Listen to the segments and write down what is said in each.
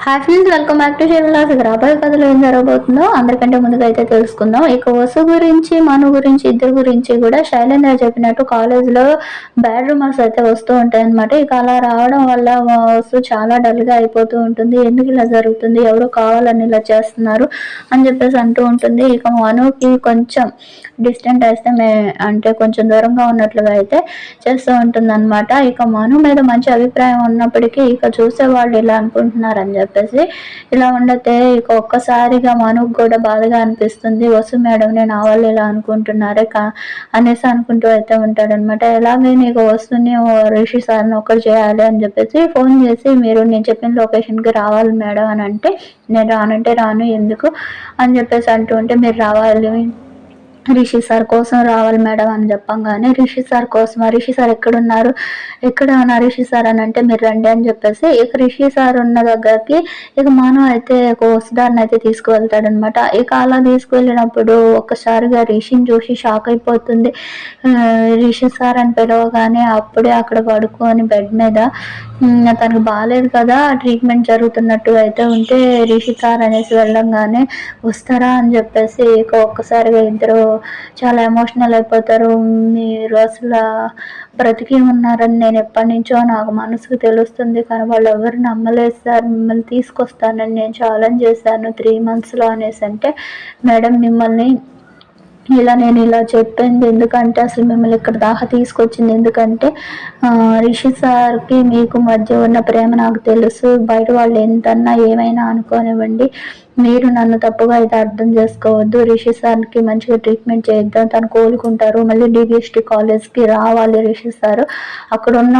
Hi friends welcome back to షేర్లాస్ రాబోయే కథలో ఏం జరగబోతుందో అందరికంటే ముందుగా అయితే తెలుసుకుందాం. ఇక వసు గురించి మను గురించి ఇద్దరు గురించి కూడా శైలేంద్ర చెప్పినట్టు కాలేజ్లో బ్యాడ్ రూమర్స్ అయితే వస్తూ ఉంటాయి అనమాట ఇక అలా రావడం వల్ల వసు చాలా డల్గా అయిపోతూ ఉంటుంది. ఎందుకు ఇలా జరుగుతుంది? ఎవరు కావాలని ఇలా చేస్తున్నారు? అని చెప్పేసి అంటూ ఉంటుంది. ఇక మనుకి కొంచెం డిస్టెంట్ అయితే మే అంటే కొంచెం దూరంగా ఉన్నట్లుగా అయితే చేస్తూ ఉంటుంది అనమాట ఇక మను మీద మంచి అభిప్రాయం ఉన్నప్పటికీ ఇక చూసే వాళ్ళు ఇలా అనుకుంటున్నారని చెప్పి చెప్పేసి ఇలా ఉండతే ఇక ఒక్కసారిగా మనకు కూడా బాధగా అనిపిస్తుంది. వసు మేడం నేను ఆ వాళ్ళు ఇలా అనుకుంటున్నారే కా అనేసి అనుకుంటూ అయితే ఉంటాడనమాట ఎలాగే నీకు వస్తుని రిషి సార్ని ఒకటి చేయాలి అని చెప్పేసి ఫోన్ చేసి మీరు నేను చెప్పిన లొకేషన్కి రావాలి మేడం అని అంటే నేను రానంటే రాను ఎందుకు? అని చెప్పేసి అంటూ ఉంటే మీరు రావాలి రిషి సార్ కోసం రావాలి మేడం అని చెప్పంగానే రిషి సార్ కోసం రిషి సార్ ఎక్కడున్నారు? ఎక్కడ ఉన్నారు రిషి సార్ అని అంటే మీరు రండి అని చెప్పేసి ఇక రిషి సార్ ఉన్న దగ్గరకి ఇక మనం అయితే ఒక వసుదారిని అయితే తీసుకువెళ్తాడనమాట ఇక అలా తీసుకువెళ్ళినప్పుడు ఒక్కసారిగా రిషిని చూసి షాక్ అయిపోతుంది. రిషి సార్ అని పిలవగానే అప్పుడే అక్కడ పడుకొని బెడ్ మీద తనకు బాగాలేదు కదా ట్రీట్మెంట్ జరుగుతున్నట్టు అయితే ఉంటే రిషి సార్ అనేసి వెళ్ళంగానే వస్తారా? అని చెప్పేసి ఇక ఒక్కసారిగా ఇద్దరు చాలా ఎమోషనల్ అయిపోతారు. మీరు అసలు బ్రతికి ఉన్నారని నేను ఎప్పటి నుంచో నాకు మనసుకు తెలుస్తుంది. కానీ వాళ్ళు ఎవరు నమ్మలేదు సార్. మిమ్మల్ని తీసుకొస్తానని నేను ఛాలెంజ్ చేశాను త్రీ మంత్స్లో అనేసి అంటే మేడం మిమ్మల్ని ఇలా నేను ఇలా చెప్పింది ఎందుకంటే అసలు మిమ్మల్ని ఇక్కడ దాకా తీసుకొచ్చింది ఎందుకంటే రిషి సార్కి మీకు మధ్య ఉన్న ప్రేమ నాకు తెలుసు. బయట వాళ్ళు ఎంతన్నా ఏమైనా అనుకోనివ్వండి. మీరు నన్ను తప్పుగా అయితే అర్థం చేసుకోవద్దు. రిషి సార్కి మంచిగా ట్రీట్మెంట్ చేద్దాం. తను కోలుకుంటారు. మళ్ళీ డిబిఎస్టీ కాలేజ్కి రావాలి రిషి సార్. అక్కడున్న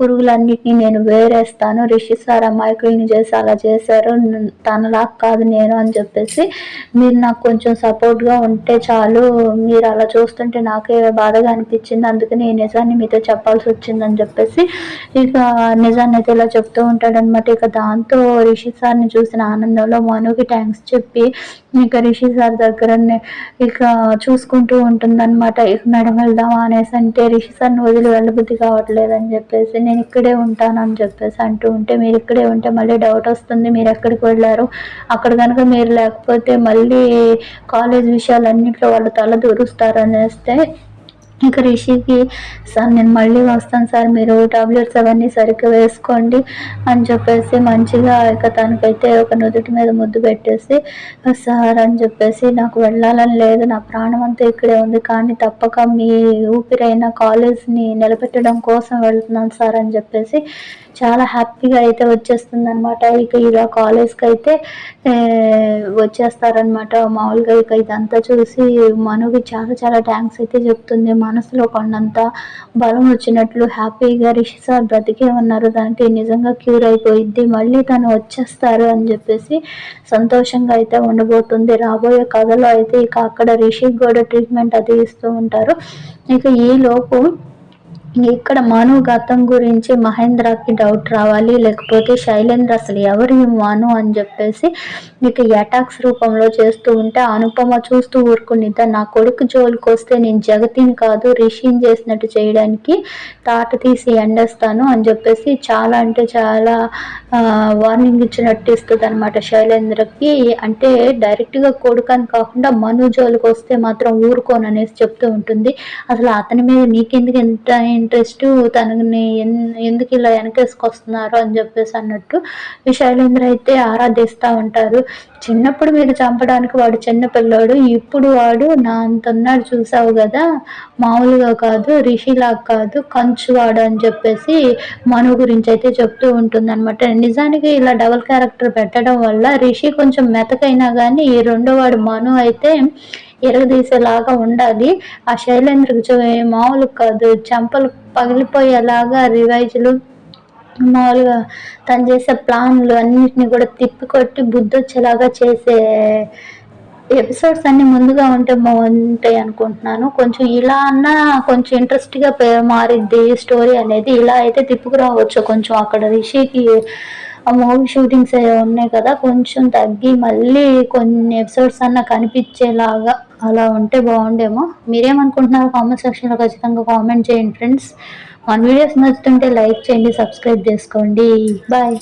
పురుగులన్నిటిని నేను వేరేస్తాను. రిషి సార్ అమాయకుల్ని చేసి అలా చేశారు. తనలా కాదు నేను అని చెప్పేసి మీరు నాకు కొంచెం సపోర్ట్గా ఉంటే చాలు. మీరు అలా చూస్తుంటే నాకే బాధగా అనిపించింది. అందుకని ఈ నిజాన్ని మీతో చెప్పాల్సి వచ్చిందని చెప్పేసి ఇక నిజాన్ని అయితే ఇలా చెప్తూ ఉంటాడనమాట ఇక దాంతో రిషి సార్ని చూసిన ఆనందంలో మనుకి థ్యాంక్స్ చెప్పి ఇక రిషి సార్ దగ్గర ఇక చూసుకుంటూ ఉంటుందన్నమాట. ఇక మేడం వెళ్దామా అనేసి అంటే రిషి సార్ని వదిలి వెళ్ళబుద్ధి కావట్లేదు అని చెప్పేసి నేను ఇక్కడే ఉంటాను అని చెప్పేసి అంటూ ఉంటే మీరు ఇక్కడే ఉంటే మళ్ళీ డౌట్ వస్తుంది. మీరు ఎక్కడికి వెళ్ళారు? అక్కడ కనుక మీరు లేకపోతే మళ్ళీ కాలేజ్ విషయాలన్నింటిలో వాళ్ళు తల దూరుస్తారు అనేస్తే ఇక రిషికి సార్ నేను మళ్ళీ వస్తాను సార్ మీరు టాబ్లెట్స్ అవన్నీ సరిగ్గా వేసుకోండి అని చెప్పేసి మంచిగా ఇక తనకైతే ఒక నుదుటి మీద ముద్దు పెట్టేసి సార్ అని చెప్పేసి నాకు వెళ్ళాలని లేదు నా ప్రాణం అంతా ఇక్కడే ఉంది కానీ తప్పక మీ ఊపిరైన కాలేజ్ని నిలబెట్టడం కోసం వెళ్తున్నాను సార్ అని చెప్పేసి చాలా హ్యాపీగా అయితే వచ్చేస్తుంది అనమాట ఇక ఇలా కాలేజ్కి అయితే వచ్చేస్తారనమాట మామూలుగా ఇక ఇదంతా చూసి మనుకి చాలా చాలా థ్యాంక్స్ అయితే చెప్తుంది మనసులో కొండంత బలం వచ్చినట్లు హ్యాపీగా రిషి సార్ బ్రతికే ఉన్నారు. దానికి నిజంగా క్యూర్ అయిపోయింది మళ్ళీ తను వచ్చేస్తారు అని చెప్పేసి సంతోషంగా అయితే ఉండబోతుంది. రాబోయే కథలో అయితే ఇక అక్కడ రిషికి కూడా ట్రీట్మెంట్ అది ఇస్తూ ఉంటారు. ఇక ఈ లోపు ఇక్కడ మను గతం గురించి మహేంద్రకి డౌట్ రావాలి లేకపోతే శైలేంద్ర అసలు ఎవరు మాను అని చెప్పేసి ఇక అటాక్స్ రూపంలో చేస్తూ ఉంటే అనుపమ చూస్తూ ఊరుకునిద్దా నా కొడుకు జోలికి వస్తే నేను జగతిని కాదు రిషిని చేసినట్టు చేయడానికి తాట తీసి ఎండేస్తాను అని చెప్పేసి చాలా అంటే చాలా వార్నింగ్ ఇచ్చినట్టు ఇస్తుంది అనమాట శైలేంద్రకి. అంటే డైరెక్ట్గా కొడుకు అని కాకుండా మను జోలికి వస్తే మాత్రం ఊరుకోను అనేసి చెప్తూ ఉంటుంది. అసలు అతని మీద నీకెందుకు ఎంత ఇంట్రెస్ట్ తనని ఎందుకు ఇలా వెనకేసుకొస్తున్నారు అని చెప్పేసి అన్నట్టు శైలేంద్ర అయితే ఆరాధిస్తూ ఉంటారు. చిన్నప్పుడు మీరు చంపడానికి వాడు చిన్న పిల్లోడు ఇప్పుడు వాడు నా అంతన్నాడు చూసావు కదా మామూలుగా కాదు రిషిలా కాదు కంచువాడు అని చెప్పేసి మను గురించి అయితే చెప్తూ ఉంటుంది అనమాట నిజానికి ఇలా డబల్ క్యారెక్టర్ పెట్టడం వల్ల రిషి కొంచెం మెతకైనా కానీ ఈ రెండో వాడు మను అయితే ఎరగదీసేలాగా ఉండాలి. ఆ శైలేంద్రకు మామూలు కాదు చెంపలు పగిలిపోయేలాగా రివైజులు మామూలుగా తను చేసే ప్లాన్లు అన్నిటిని కూడా తిప్పికొట్టి బుద్ధి వచ్చేలాగా చేసే ఎపిసోడ్స్ అన్ని ముందుగా ఉంటే బాగుంటాయి అనుకుంటున్నాను. కొంచెం ఇలా అన్నా కొంచెం ఇంట్రెస్ట్గా మారిద్ది స్టోరీ అనేది. ఇలా అయితే తిప్పుకురావచ్చు కొంచెం అక్కడ రిషికి ఆ మూవీ షూటింగ్స్ ఉన్నాయి కదా కొంచెం తగ్గి మళ్ళీ కొన్ని ఎపిసోడ్స్ అన్న కనిపించేలాగా అలా ఉంటే బాగుండేమో. మీరేమనుకుంటున్నారు కామెంట్ సెక్షన్లో ఖచ్చితంగా కామెంట్ చేయండి ఫ్రెండ్స్ మన వీడియోస్ నచ్చుతుంటే లైక్ చేయండి సబ్స్క్రైబ్ చేసుకోండి. బాయ్